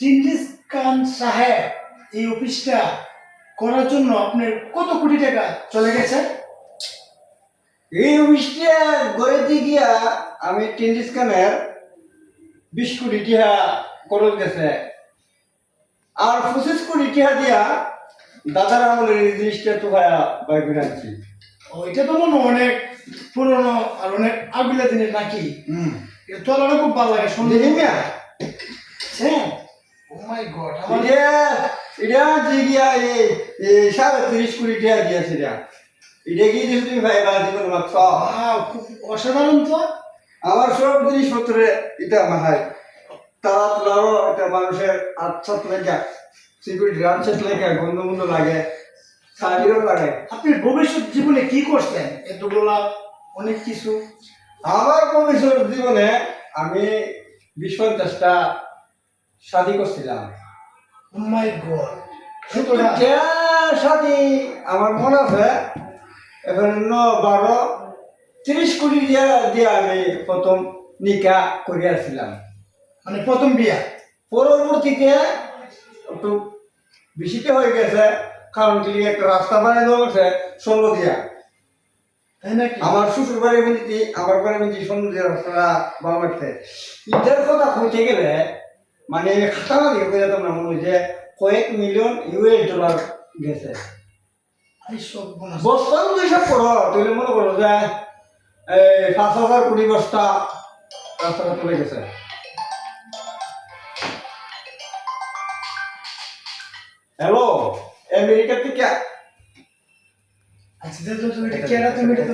চিঙ্গিস খান সাহেব এই অফিসটা করার জন্য আপনার কত কোটি টাকা চলে গেছে? এই অফিসটা গড়েতে গিয়া আমি টেন্ডিস খানের বিশ কোটি টিহা খরচ গেছে। আর পঁচিশ কোটি টিহা দিয়া দাদার আমলের এই জিনিসটা তো ভাইয়া বাই করে আনছি। ও এটা তো মনে হয় অনেক পুরনো আর অনেক আগুলা দিনের নাকি? হুম। এটা তোলাটা খুব ভালো লাগে মিয়া হ্যাঁ। ও মাই গড আমার এটা এটা যে গিয়া এই এই সাড়ে তিরিশ কোটি টিহা দিয়েছে এটা এটা কি দিয়েছ তুমি ভাই বাড়ি জীবন ভাবছ খুব অসাধারণ তো। আমার সব জিনিসপত্রে এটা মাহায় তারা তোলারও একটা মানুষের লেখা সিকিউরিটি লাগে লাগে। আপনি ভবিষ্যৎ জীবনে কি করছেন? এতগুলা অনেক কিছু। আমার ভবিষ্যৎ জীবনে আমি বিশ পঞ্চাশটা শাদি করছিলাম। মাই গড কিন্তু শাদি? আমার মনে আছে এখন ন বারো তিরিশ কোটি দিয়ে দিয়ে আমি প্রথম নিকা করিয়াছিলাম। মানে প্রথম বিয়া? পরবর্তীতে একটু বেশিতে হয়ে গেছে কারণ কি একটা রাস্তা বানিয়ে দেওয়া গেছে সঙ্গ দিয়া। আমার শ্বশুর বাড়ি মিলিতি আমার বাড়ি মিলিতি সঙ্গ দিয়া রাস্তাটা বানাচ্ছে ইটার কথা কইতে গেলে মানে আমি খাতা না দিয়ে যেতাম না মনে যে কয়েক মিলিয়ন ইউএস ডলার গেছে। বস্তা যদি সব করো তাহলে মনে করো যে এই পাঁচ হাজার কোটি বস্তা রাস্তাটা চলে গেছে। হ্যালো আমেরিকা থেকে আচ্ছা তুমি এটা কেরা তুমি এটা